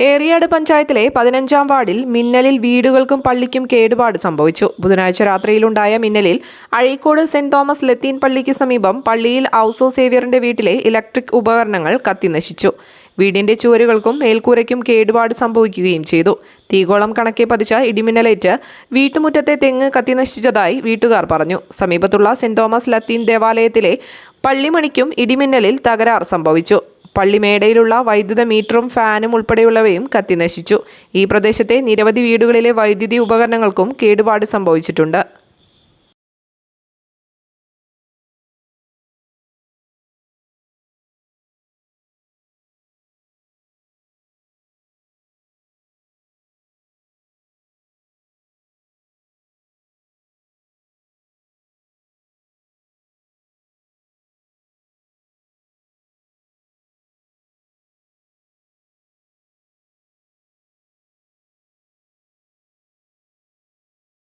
ഏറിയാട് പഞ്ചായത്തിലെ പതിനഞ്ചാം വാർഡിൽ മിന്നലിൽ വീടുകൾക്കും പള്ളിക്കും കേടുപാട് സംഭവിച്ചു. ബുധനാഴ്ച രാത്രിയിലുണ്ടായ മിന്നലിൽ അഴീക്കോട് സെന്റ് തോമസ് ലത്തീൻ പള്ളിക്ക് സമീപം പള്ളിയിൽ ഔസോ സേവ്യറിന്റെ വീട്ടിലെ ഇലക്ട്രിക് ഉപകരണങ്ങൾ കത്തിനശിച്ചു. വീടിന്റെ ചുവരുകൾക്കും മേൽക്കൂരയ്ക്കും കേടുപാട് സംഭവിക്കുകയും ചെയ്തു. തീകോളം കണക്കെ പതിച്ച ഇടിമിന്നലേറ്റ് വീട്ടുമുറ്റത്തെ തെങ്ങ് കത്തിനശിച്ചതായി വീട്ടുകാർ പറഞ്ഞു. സമീപത്തുള്ള സെന്റ് തോമസ് ലത്തീൻ ദേവാലയത്തിലെ പള്ളിമണിക്കും ഇടിമിന്നലിൽ തകരാർ സംഭവിച്ചു. പള്ളിമേടയിലുള്ള വൈദ്യുത മീറ്ററും ഫാനും ഉൾപ്പെടെയുള്ളവയും കത്തിനശിച്ചു. ഈ പ്രദേശത്തെ നിരവധി വീടുകളിലെ വൈദ്യുതി ഉപകരണങ്ങൾക്കും കേടുപാട് സംഭവിച്ചിട്ടുണ്ട്.